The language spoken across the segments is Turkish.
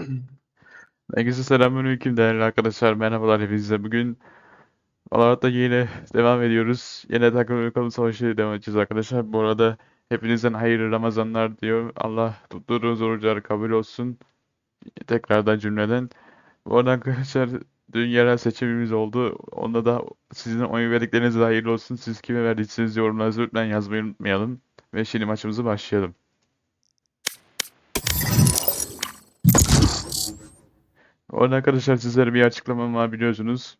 Herkese selamünaleyküm değerli arkadaşlar. Merhabalar hepinize. Bugün Valorant'ta yine devam ediyoruz. Yine takım bakalım savaşı devam edeceğiz arkadaşlar. Bu arada hepinizden hayırlı Ramazanlar diyor. Allah tuttuğunuz oruçlar kabul olsun. Tekrardan cümleden. Bu arada arkadaşlar dün yerel seçimimiz oldu. Onda da sizin oy verdikleriniz hayırlı olsun. Siz kime verdiyseniz yorumlarınızı lütfen yazmayı unutmayalım. Ve şimdi maçımızı başlayalım. Orada arkadaşlar sizlere bir açıklamam var biliyorsunuz.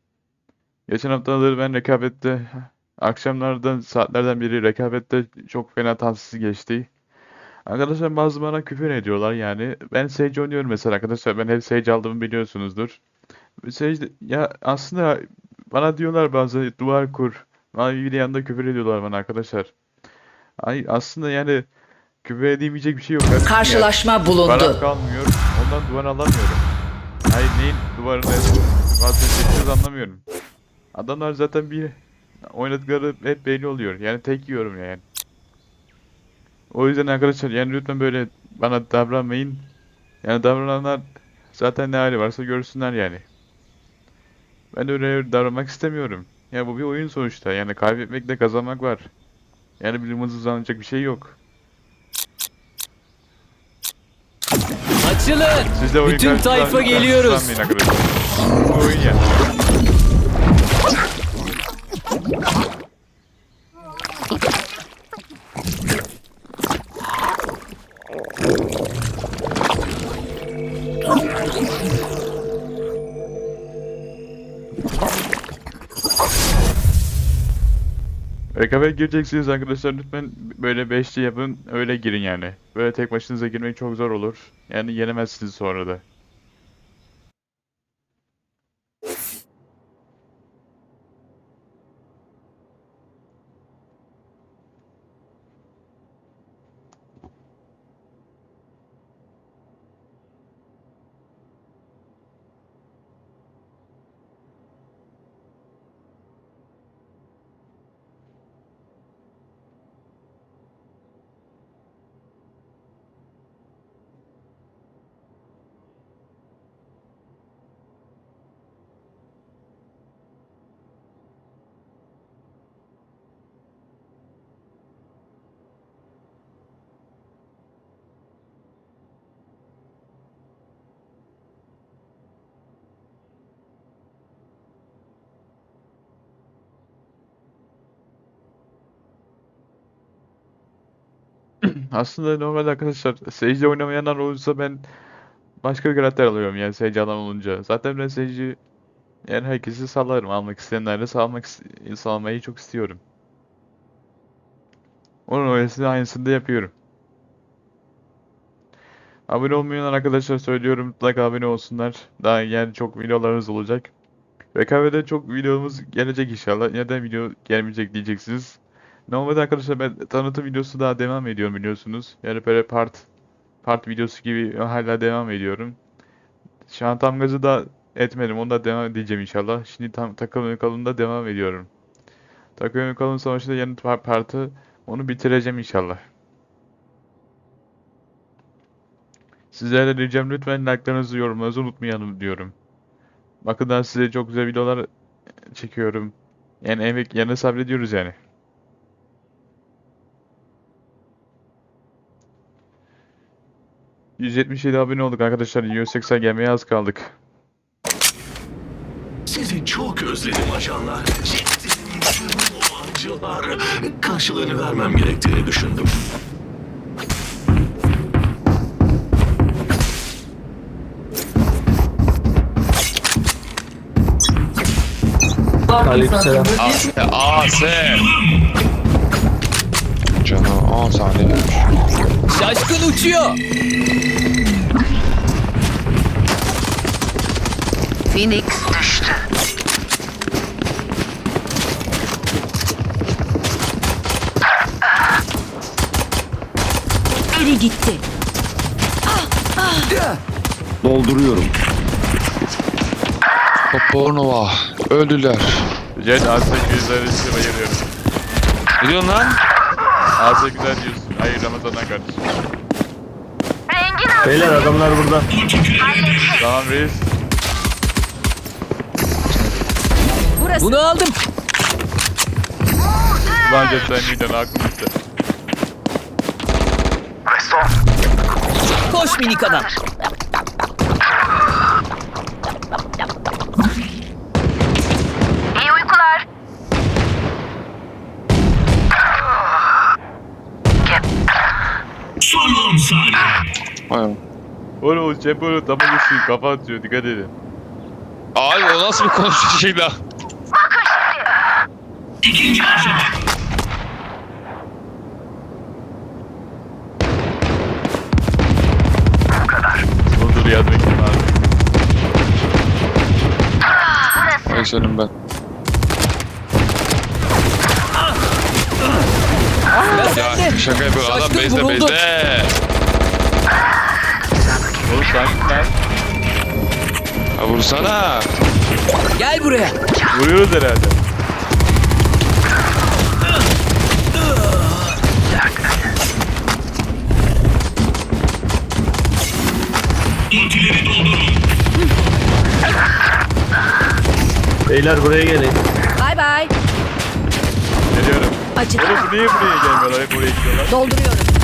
Geçen haftaları ben rekabette akşamlardan saatlerden biri rekabette çok fena tatsız geçti. Arkadaşlar bazı bana küfür ediyorlar yani. Ben Sage oynuyorum mesela arkadaşlar. Ben hep Sage aldığımı biliyorsunuzdur. Sage ya aslında bana diyorlar bazı duvar kur. Bana bir yanında küfür ediyorlar bana arkadaşlar. Ay aslında yani küfür edemeyecek bir şey yok. Karşılaşma Param bulundu. kalmıyor. Ondan duvar alamıyorum. Hayır neyin duvarını vazgeçeceğiz anlamıyorum. Adamlar zaten bir oynadıkları hep belli oluyor. Yani tek yiyorum yani. O yüzden arkadaşlar yani lütfen böyle bana davranmayın. Yani davrananlar zaten ne hali varsa görsünler yani. Ben öyle davranmak istemiyorum. Ya bu bir oyun sonuçta. Yani kaybetmekle kazanmak var. Yani bir mızızlanacak bir şey yok. Açılın. Siz de oyun Bütün karşısında- tayfa geliyoruz. karşıslanmayın arkadaşlar. Bu oyun yani. Rekabet gireceksiniz arkadaşlar lütfen böyle beşli yapın öyle girin yani. Böyle tek başınıza girmek çok zor olur. Yani yenemezsiniz sonra da. Aslında normalde arkadaşlar Sage'de oynamayanlar olursa ben başka bir karakter alıyorum yani Sage alan olunca. Zaten ben Sage'i yani herkesi salarım. Almak isteyenlerle salmak salmayı çok istiyorum. Onun öylesine aynısını da yapıyorum. Abone olmayan arkadaşlar söylüyorum mutlaka abone olsunlar. Daha yani çok videolarımız olacak. Rekabete çok videomuz gelecek inşallah. Neden video gelmeyecek diyeceksiniz. Normalde arkadaşlar ben tanıtım videosu daha devam ediyorum biliyorsunuz. Yani böyle part part videosu gibi hala devam ediyorum. Şu an tam gazı da etmedim. Onu da devam edeceğim inşallah. Şimdi tam takım kalında devam ediyorum. Takım kalın savaşında yeni par- partı onu bitireceğim inşallah. Sizlere ricam lütfen like'larınızı yorumlarınızı unutmayalım diyorum. Bakın daha size çok güzel videolar çekiyorum. Yani emek yanı sabrediyoruz yani. ...177 abone olduk arkadaşlar. 180 gelmeye az kaldık. Sizi çok özledim ajanlar. O acılar. Karşılığını vermem gerektiğini düşündüm. Aleykümselam. AS. Canı 10 saniye gelmiş. Şaşkın uçuyor. Phoenix düştü. Biri gitti. Dolduruyorum. Poponova. Öldüler. Jet A800'ler için bayılıyorum. Ne diyorsun lan? A800'ler diyorsun. Hayır Ramazan'dan kardeşim. Beyler adamlar burada. Tamam reis. Bunu aldım. Ulan cepten gidiyorsun aklım gitti. Koş minik adam. İyi uykular. Son 10 saniye. Vay. Oğlum o cep böyle W'si kafa atıyor dikkat edin. Abi o nasıl bir konuşucu şey la? İkinci aşama. Dur dur yardım edin abi. Ay senin ben. Sıra Ya şaka yapıyor adam vuruldu. bezde. Oğlum sanki lan. Ha vursana. Gel buraya. Vuruyoruz herhalde. Ultileri doldurun. Beyler buraya gelin. Bay bay. Geliyorum. Acıdı. Oğlum bu niye buraya gelmiyorlar? Hep oraya gidiyorlar. Dolduruyorum.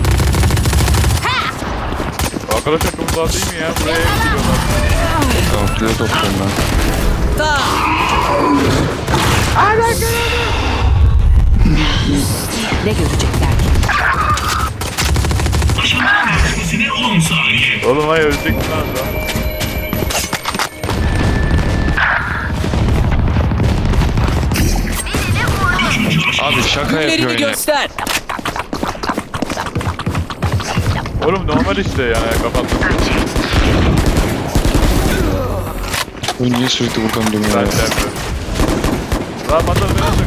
Arkadaşlar çok tuhaf değil mi ya? Buraya gidiyorlar. Tamam kilo topluyorum ben. Ta. Ne görecekler ki? Bitmesine 10 saniye. Oğlum hayır ölecek mi lan adam? Abi şaka yapıyor Günlerini yine. göster. Oğlum normal işte yani kapattım. Bu niye sürekli buradan dönüyor Ben ya? de Lan masal beni atın.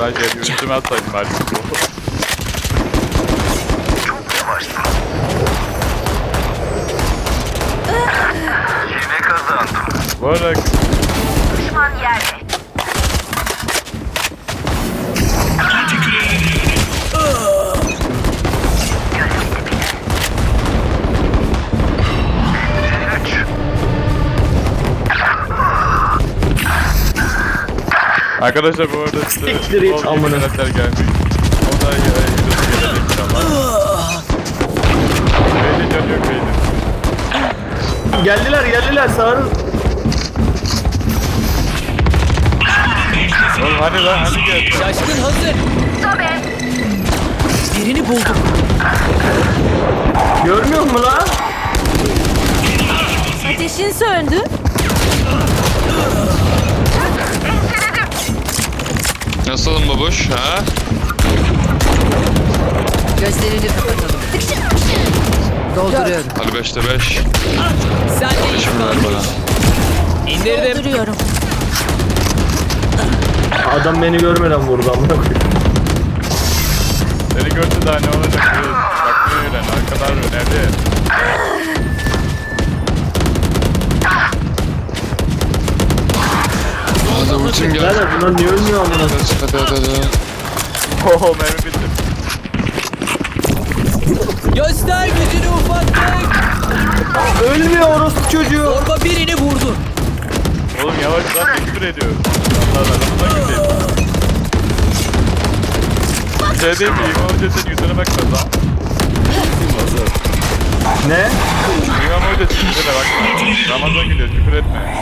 Bence yürütüme atsaydım bari. Bu arada Düşman yerde. Arkadaşlar bu arada size Siktir it, bol amına. yenilikler gelmiş. Onlar ya videosu gelecek inşallah. Beyni can yok beyni. Geldiler geldiler sağırın. Oğlum hani lan hani gel. Şaşkın hazır. Birini buldum. Görmüyor musun lan? Ateşin söndü. Nasılım babuş ha? Gözlerini kapatalım. Dolduruyorum. Hadi 5'te 5. Sen de Şimdi ver bana. İndirdim. Dolduruyorum. Adam beni görmeden vurdu amına koyayım. Seni görse daha ne olacak? Bak ne öyle arkadan önerdi. Hadi ultim gel. Birader bunlar niye ölmüyor amına koyayım? Hadi hadi hadi. Oho mermi bitti. Göster gücünü ufaklık. Ölmüyor orospu çocuğu. Orba birini vurdu. Oğlum yavaş lan tekbir ediyor. Allah Allah güzel. Bir şey değil mi? İmam Hoca senin yüzüne bakma lan. Ne? İmam Hoca senin yüzüne bakma. Ramazan geliyor küfür etme.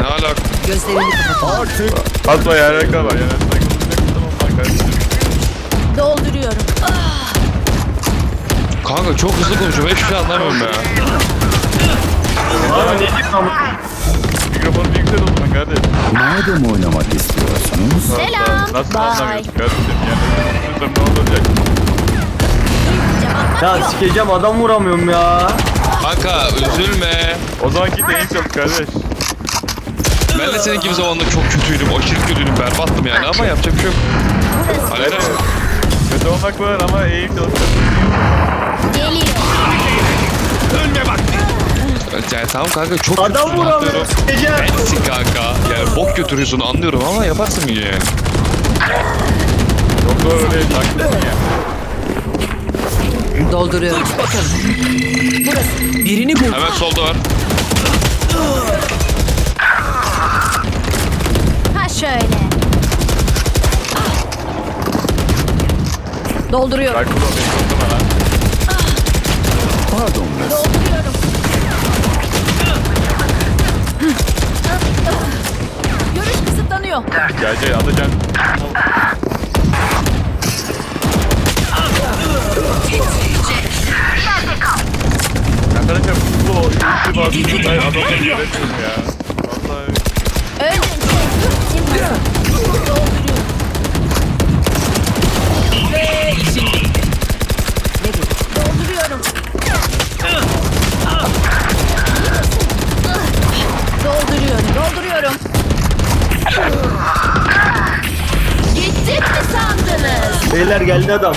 Ne alaka? Gözlerini. Atma var. Yani saygılacak tamam lan kardeşim. Dolduruyorum. Kanka çok hızlı konuşuyor. Hiçbir şey anlamıyorum ya. Abi ne diyorsun? Mikrofonu bir yüksel o zaman kardeş. Madem oynamak istiyorsanız Selam. Nasıl anlamıyorsun kardeşim? Yani ne olacak? Ya sikeceğim adam vuramıyorum ya. Kanka üzülme. O zaman git de iyi çalış kardeş. Ben de senin gibi zamanında çok kötüydüm. Aşırı kötüydüm. Berbattım yani ama yapacak bir şey yok. Evet. Kötü olmak var ama iyi çalışacaksın. Geliyor. Yani tamam kanka çok Adam kötüsün vuramıyor anlıyorum. Bensin kanka. Yani bok götürüyorsun anlıyorum ama yaparsın yine yani. Doktor oraya taktın ya. Dolduruyorum. Birini vurdum. Hemen solda var. Şöyle. Dolduruyorum. Bak ulan beni korkutma lan. Pardon. Dolduruyorum. Görüş kısıtlanıyor. Gelecek atacaksın. Arkadaşlar bu ulti bastı. Ben adamı göremiyorum ya. Vallahi. Öldüm. Ve şimdi. Dolduruyorum. Dolduruyorum. Dolduruyorum. Gittik mi sandınız? Beyler geldi adam.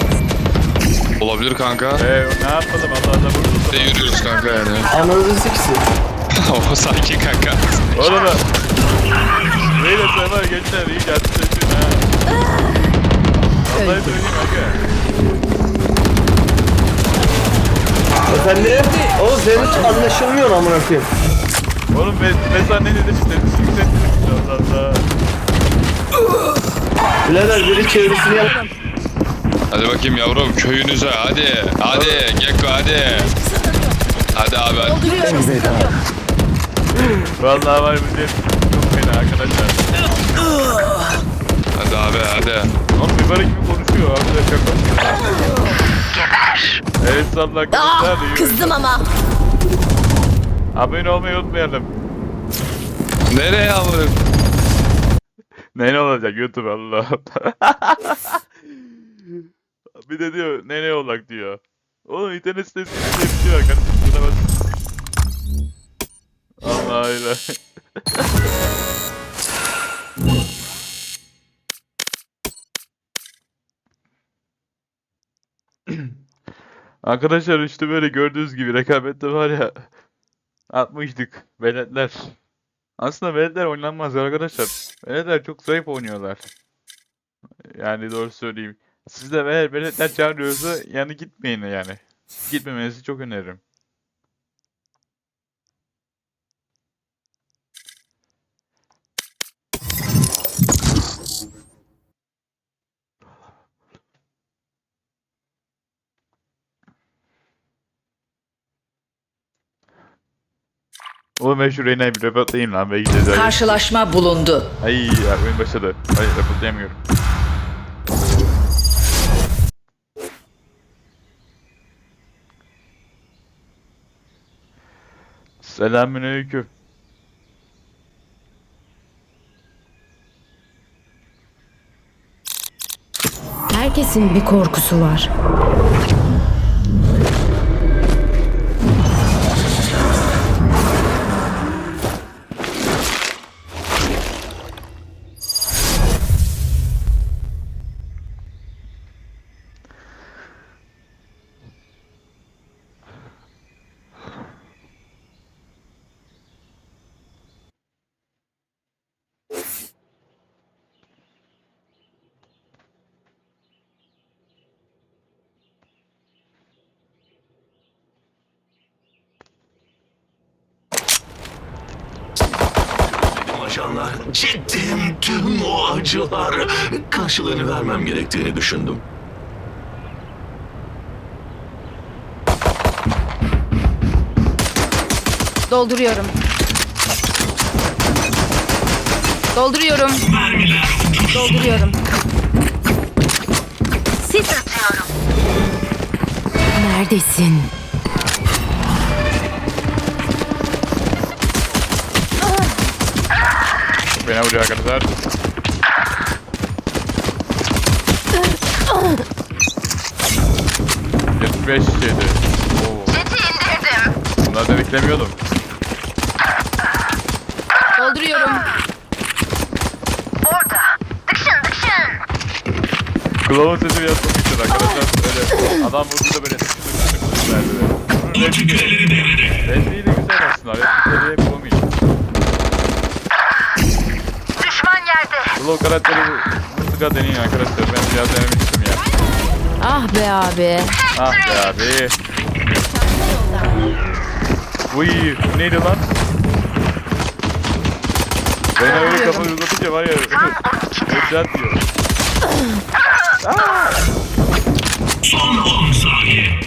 Olabilir kanka. Eee ne yapalım Allah Allah vurdu. Ne yürüyoruz kanka yani. Ananızı siksin. o sakin kanka. Oğlum Böyle sana gençler iyi geldi sesin ha. Vallahi söyleyeyim. Efendim? Oğlum senin hiç anlaşılmıyor amına koyayım. Oğlum ben mesela ne dedim işte yüksek Allah Allah. Birader biri çevresini yap. Hadi bakayım yavrum köyünüze hadi. Hadi Gekko hadi. Hadi abi hadi. Dolduruyorum. Vallahi var bu diye fena arkadaşlar. Hadi abi hadi. Oğlum mübarek gibi konuşuyor abi de çok konuşuyor. Geber. Evet salla arkadaşlar. Ah, kızdım ama. Abone olmayı unutmayalım. Nereye yavrum? Ne olacak YouTube Allah. bir de diyor ne ne olacak diyor. Oğlum internet sitesi diye bir şey var kardeşim. Allah öyle. Arkadaşlar işte böyle gördüğünüz gibi rekabette var ya atmıştık veletler. Aslında veletler oynanmaz arkadaşlar. Veletler çok zayıf oynuyorlar. Yani doğru söyleyeyim. Siz de veletler çağırıyorsa yani gitmeyin yani. Gitmemenizi çok öneririm. Oğlum ben şu Reyna'yı bir reportlayayım lan. Belki ceza Karşılaşma bulundu. Ay ya oyun başladı. Ay reportlayamıyorum. Selamünaleyküm. Herkesin bir korkusu var. Ajanlar. Çektiğim tüm o acılar karşılığını vermem gerektiğini düşündüm. Dolduruyorum. Dolduruyorum. Dolduruyorum. Sis atıyorum. Neredesin? Beni vuruyor arkadaşlar. Yetmiş beş yedi. Oo. Jeti indirdim. Bunları da beklemiyordum. Dolduruyorum. Glove'un sesi biraz çok yüksek arkadaşlar. Böyle adam vurdu da böyle tık tık tık verdi. Bunun repliği de, repliği de güzel aslında. Repliği hep yerde. Glow karakteri mutlaka deneyin arkadaşlar. Ben biraz denemiştim ya. Ah be abi. Ah be abi. Uy bu neydi lan? Ben öyle kafayı uzatınca var ya. Headshot diyor. Son 10 saniye.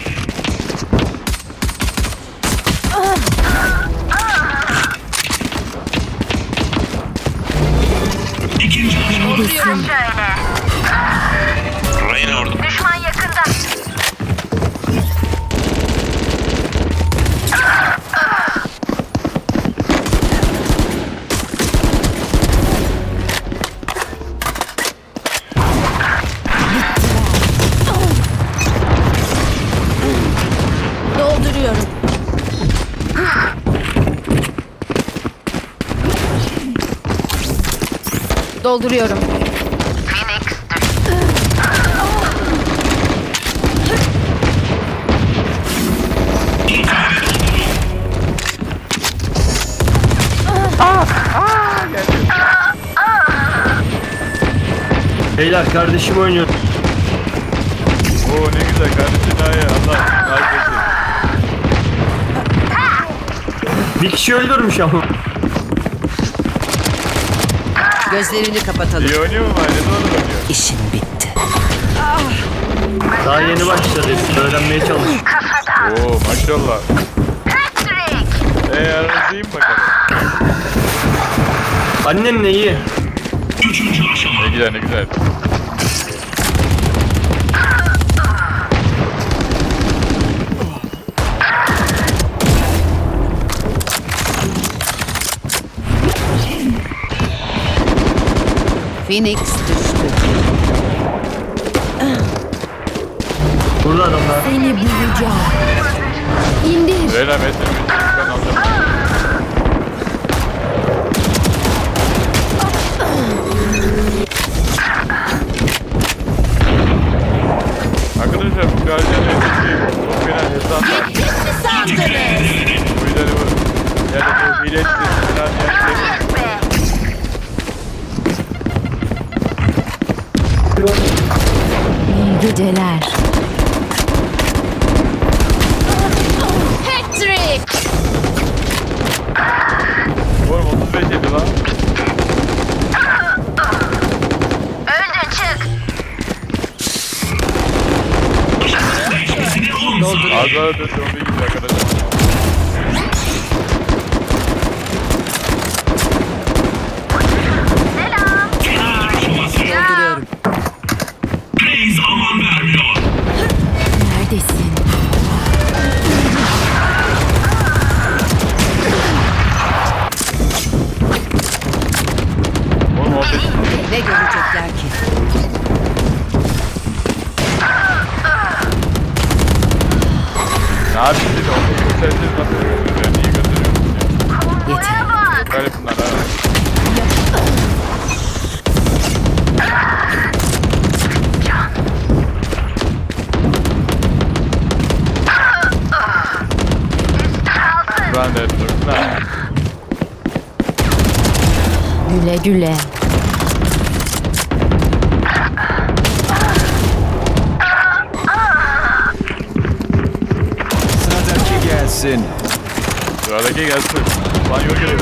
İkinci aşama. Reyna orada. Düşman yakında. Dolduruyorum. Dolduruyorum. Beyler kardeşim oynuyor. Oo ne güzel kardeşim daha iyi. Allah olsun. Bir kişi öldürmüş ama. Gözlerini kapatalım. İyi oynuyor mu bari? Ne doğru oynuyor? İşin bitti. Daha yeni başladı. Öğrenmeye çalış. Oo maşallah. Eee mi bakalım? Annen ne iyi? Üçüncü aşama. Ne güzel ne güzel. Phoenix düştü. Burada adamlar. Seni bulacağım. İndir. Reyna ben seni bir çocuktan alacağım. Arkadaşlar bu gardiyan ötesi çok fena hesap var. Bu yüzden bu yani bu hile falan yani geceler. Patrick. Oğlum 35 yedi lan. Öldü çık. Değişmesine 10 saniye. Az daha ötesi Güle güle. Sıradaki gelsin. Sıradaki gelsin. Lan yol geliyor.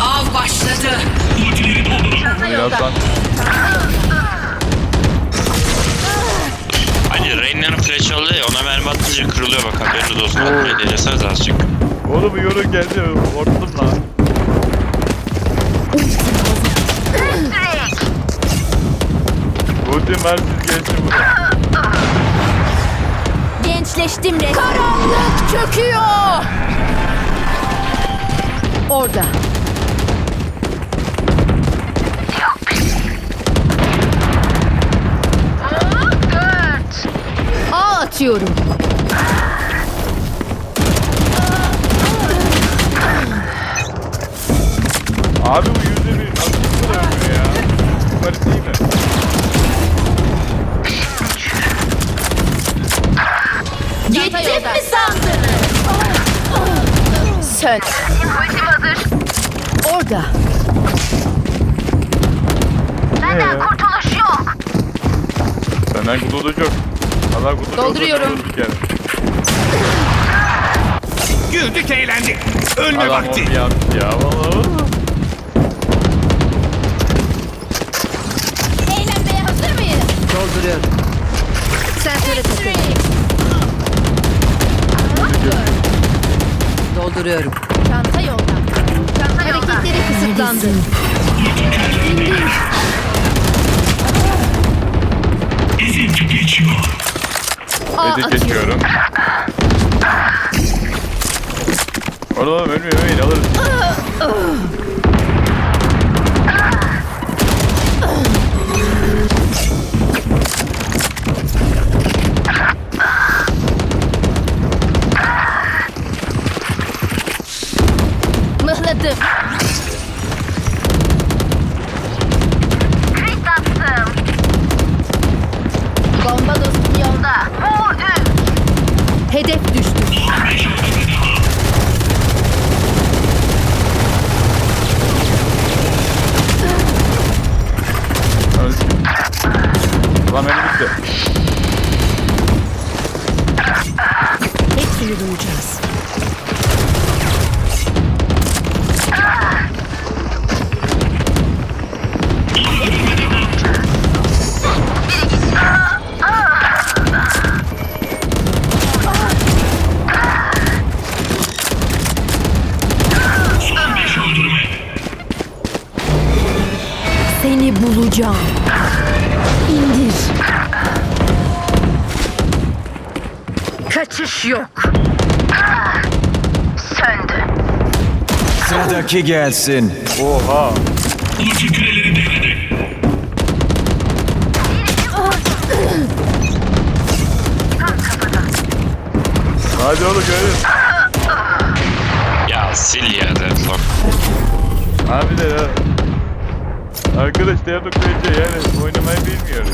Av başladı. Ultileri doldurun. Birazdan. Hani Reyna'nın flash oldu ya ona mermi atınca kırılıyor bak haberiniz olsun. Upgrade edeseniz azıcık. Oğlum bu yorum geldi. Ortadım lan. Ultim mersiz gelsin buraya. Gençleştim resmen. Karanlık çöküyor. Orada. Ağ atıyorum. Abi bu yüzde bir nasıl bu kadar ölmüyor ya? Garip değil mi? Sön. Ultim hazır. Orada. ya? Kurtuluş yok. Senden kurtuluş yok. Allah kurtuluş olsa Dolduruyorum. kurtulduk yani. Güldük eğlendik. Ölme Adam vakti. onu yaptı ya. Vallahi. Eğlenmeye hazır mıyız? Dolduruyorum. Sensöre takılın. Dolduruyorum. Çanta yolda. Hareketleri kısıtlandı. İndir. Ezip geçiyor. Aa Dedik atıyorum. geçiyorum. Oğlum ölmeyin ölmeyin alırız. Kaçış yok. Söndü. Sıradaki gelsin. Oha. Ulti küreleri devrede. Hadi oğlum görün. Ya sil ya da sok. Abi de ya. Arkadaş Diablo Kraliçe yani oynamayı bilmiyor.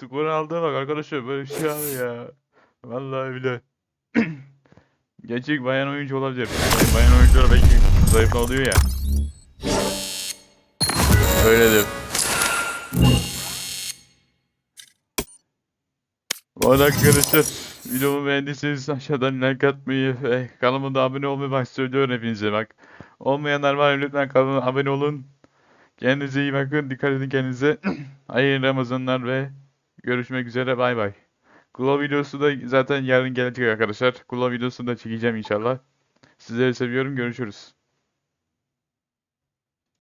Skor aldığı bak arkadaşlar böyle bir şey abi ya. Vallahi bile. Gerçek bayan oyuncu olabilir. Bayan oyuncular belki zayıf oluyor ya. Öyledir. Bu arada arkadaşlar videomu beğendiyseniz aşağıdan like atmayı ve kanalıma da abone olmayı bak söylüyorum hepinize bak. Olmayanlar var lütfen kanalıma abone olun. Kendinize iyi bakın. Dikkat edin kendinize. Hayırlı Ramazanlar ve görüşmek üzere. Bay bay. Glow videosu da zaten yarın gelecek arkadaşlar. Glow videosunu da çekeceğim inşallah. Sizleri seviyorum. Görüşürüz.